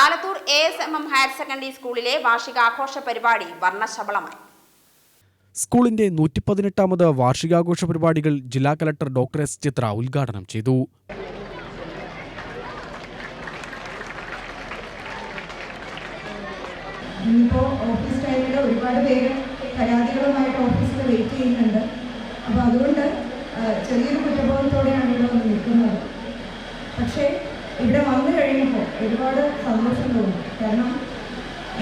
Alathur A S M M higher secondary സ്കൂളിലെ വാർഷികാഘോഷ പരിപാടി വർണശബളമായി. സ്കൂളിന്റെ നൂറ്റി പതിനെട്ടാമത് വാർഷികാഘോഷ പരിപാടികൾ ജില്ലാ കലക്ടർ ഡോക്ടർ എസ് ചിത്ര ഉദ്ഘാടനം ചെയ്തു. ഇന്നിപ്പോൾ ഓഫീസ് ടൈമിൽ ഒരുപാട് പേര് പരാതികളുമായിട്ട് ഓഫീസിൽ വെയിറ്റ് ചെയ്യുന്നുണ്ട്. അപ്പോൾ അതുകൊണ്ട് ചെറിയൊരു കുറ്റബോധത്തോടെയാണ് ഇവിടെ വന്ന് നിൽക്കുന്നത്. പക്ഷേ ഇവിടെ വന്നു കഴിയുമ്പോൾ ഒരുപാട് സന്തോഷം തോന്നും. കാരണം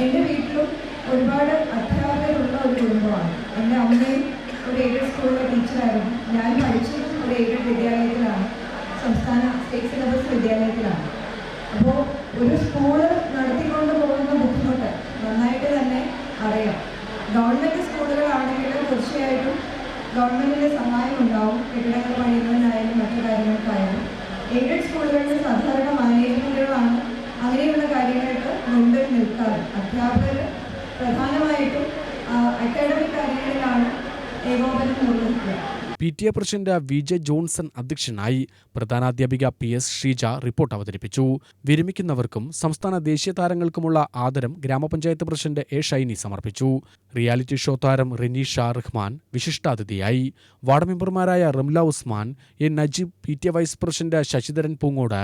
എന്റെ വീട്ടിലും ഒരുപാട് അധ്യാപകരുള്ള ഒരു കുടുംബമാണ്. എന്റെ അമ്മയും ഒരു എയ്ഡഡ് സ്കൂളിലെ ടീച്ചറായിരുന്നു ഞാൻ പഠിച്ചതും ഒരു എയ്ഡഡ് വിദ്യാലയത്തിലാണ്. സംസ്ഥാന സ്റ്റേറ്റ് സിലബസ് വിദ്യാലയത്തിലാണ്. അപ്പോൾ ഒരു സ്കൂൾ നടത്തിക്കൊണ്ട് പോകുന്ന ബുദ്ധിമുട്ട് നന്നായിട്ട് തന്നെ അറിയാം. ഗവൺമെന്റ് സ്കൂളുകളാണെങ്കിൽ തീർച്ചയായിട്ടും ഗവൺമെന്റിന്റെ സഹായം ഉണ്ടാവും. കെട്ടിടങ്ങൾ പണിയുന്നതിനായാലും മറ്റു കാര്യങ്ങൾക്കായാലും. എയ്ഡഡ് സ്കൂളുകളിൽ നിൽക്കാറ്. അധ്യാപകർ പ്രധാനമായിട്ടും അക്കാഡമിക് കാര്യങ്ങളിലാണ് ഏകോപനം നിർവഹിക്കുക P T A president V J Johnson അധ്യക്ഷനായി പ്രധാനാധ്യാപിക പി എസ് ഷീജ റിപ്പോർട്ട് അവതരിപ്പിച്ചു. വിരമിക്കുന്നവർക്കും സംസ്ഥാന ദേശീയ താരങ്ങൾക്കുമുള്ള ആദരം ഗ്രാമപഞ്ചായത്ത് പ്രസിഡന്റ് എ ഷൈനി സമർപ്പിച്ചു. റിയാലിറ്റി ഷോ താരം റിനി ഷാ റഹ്മാൻ വിശിഷ്ടാതിഥിയായി. വാർഡ് മെമ്പർമാരായ Ramla Usman N Najeeb P T A vice president Sasidharan Poongode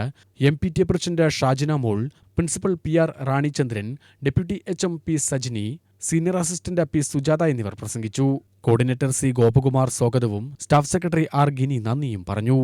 M P T A president Shajina Mol principal P R Ranichandran deputy H M P Sajini senior assistant P Sujatha എന്നിവർ പ്രസംഗിച്ചു. Coordinator C Gopakumar സ്വാഗതവും staff secretary R guinea നന്ദിയും പറഞ്ഞു.